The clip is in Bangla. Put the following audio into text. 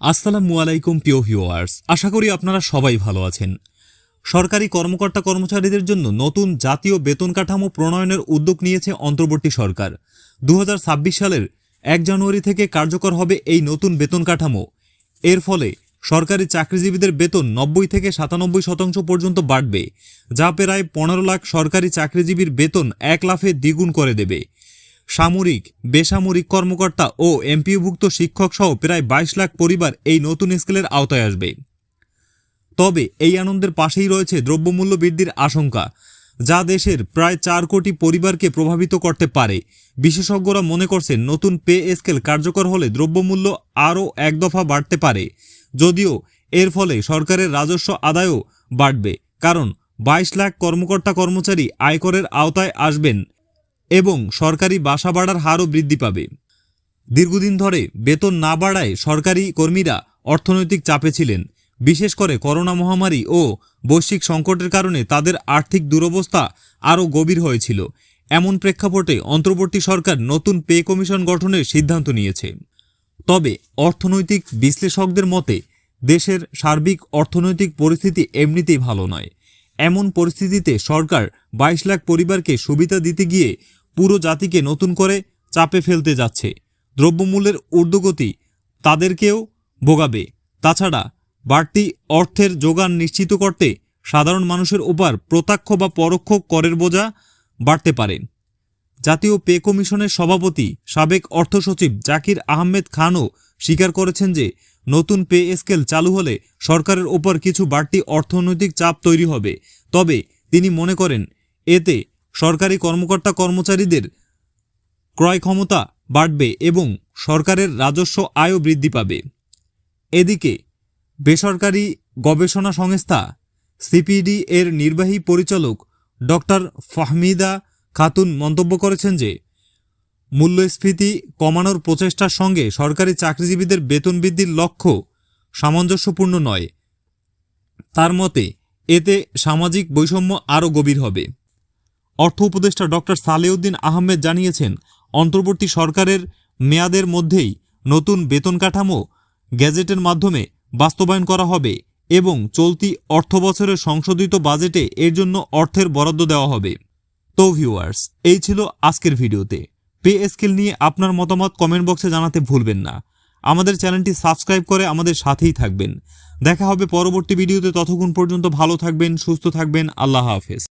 আসসালামু আলাইকুম, প্রিয় ভিউয়ার্স। আশা করি আপনারা সবাই ভালো আছেন। সরকারি কর্মকর্তা কর্মচারীদের জন্য নতুন জাতীয় বেতন কাঠামো প্রণয়নের উদ্যোগ নিয়েছে অন্তর্বর্তী সরকার। দু হাজার ছাব্বিশ সালের এক জানুয়ারি থেকে কার্যকর হবে এই নতুন বেতন কাঠামো। এর ফলে সরকারি চাকরিজীবীদের বেতন নব্বই থেকে সাতানব্বই শতাংশ পর্যন্ত বাড়বে, যা প্রায় পনেরো লাখ সরকারি চাকরিজীবীর বেতন এক লাফে দ্বিগুণ করে দেবে। সামরিক, বেসামরিক কর্মকর্তা ও এমপিওভুক্ত শিক্ষক সহ প্রায় বাইশ লাখ পরিবার এই নতুন স্কেলের আওতায় আসবে। তবে এই আনন্দের পাশেই রয়েছে দ্রব্যমূল্য বৃদ্ধির আশঙ্কা, যা দেশের প্রায় চার কোটি পরিবারকে প্রভাবিত করতে পারে। বিশেষজ্ঞরা মনে করছেন নতুন পে স্কেল কার্যকর হলে দ্রব্যমূল্য আরও এক দফা বাড়তে পারে। যদিও এর ফলে সরকারের রাজস্ব আদায়ও বাড়বে, কারণ বাইশ লাখ কর্মকর্তা কর্মচারী আয়করের আওতায় আসবেন। এবং সরকারি বাসা বাড়ার হারও বৃদ্ধি পাবে। দীর্ঘদিন ধরে বেতন না বাড়ায় সরকারি কর্মীরা অর্থনৈতিক চাপে ছিলেন। বিশেষ করে করোনা মহামারী ও বৈশ্বিক সংকটের কারণে তাদের আর্থিক দুরবস্থা আরও গভীর হয়েছিল। এমন প্রেক্ষাপটে অন্তর্বর্তী সরকার নতুন পে কমিশন গঠনের সিদ্ধান্ত নিয়েছে। তবে অর্থনৈতিক বিশ্লেষকদের মতে, দেশের সার্বিক অর্থনৈতিক পরিস্থিতি এমনিতেই ভালো নয়। এমন পরিস্থিতিতে সরকার বাইশ লাখ পরিবারকে সুবিধা দিতে গিয়ে পুরো জাতিকে নতুন করে চাপে ফেলতে যাচ্ছে। দ্রব্যমূল্যের ঊর্ধ্বগতি তাদেরকেও ভোগাবে। তাছাড়া বাড়তি অর্থের যোগান নিশ্চিত করতে সাধারণ মানুষের ওপর প্রত্যক্ষ বা পরোক্ষ করের বোঝা বাড়তে পারে। জাতীয় পে কমিশনের সভাপতি সাবেক অর্থ সচিব জাকির আহমেদ খানও স্বীকার করেছেন যে, নতুন পে স্কেল চালু হলে সরকারের ওপর কিছু বাড়তি অর্থনৈতিক চাপ তৈরি হবে। তবে তিনি মনে করেন, এতে সরকারি কর্মকর্তা কর্মচারীদের ক্রয় ক্ষমতা বাড়বে এবং সরকারের রাজস্ব আয়ও বৃদ্ধি পাবে। এদিকে, বেসরকারি গবেষণা সংস্থা সিপিডি এর নির্বাহী পরিচালক ডক্টর ফাহমিদা খাতুন মন্তব্য করেছেন যে, মূল্যস্ফীতি কমানোর প্রচেষ্টার সঙ্গে সরকারি চাকরিজীবীদের বেতন বৃদ্ধির লক্ষ্য সামঞ্জস্যপূর্ণ নয়। তার মতে, এতে সামাজিক বৈষম্য আরও গভীর হবে। অর্থ উপদেষ্টা ডক্টর সালেউদ্দিন আহমেদ জানিয়েছেন, অন্তর্বর্তী সরকারের মেয়াদের মধ্যেই নতুন বেতন কাঠামো গ্যাজেটের মাধ্যমে বাস্তবায়ন করা হবে এবং চলতি অর্থবছরের সংশোধিত বাজেটে এর জন্য অর্থের বরাদ্দ দেওয়া হবে। তো ভিউয়ার্স, এই ছিল আজকের ভিডিওতে। পে স্কেল নিয়ে আপনার মতামত কমেন্ট বক্সে জানাতে ভুলবেন না। আমাদের চ্যানেলটি সাবস্ক্রাইব করে আমাদের সাথেই থাকবেন। দেখা হবে পরবর্তী ভিডিওতে। ততক্ষণ পর্যন্ত ভালো থাকবেন, সুস্থ থাকবেন। আল্লাহ হাফেজ।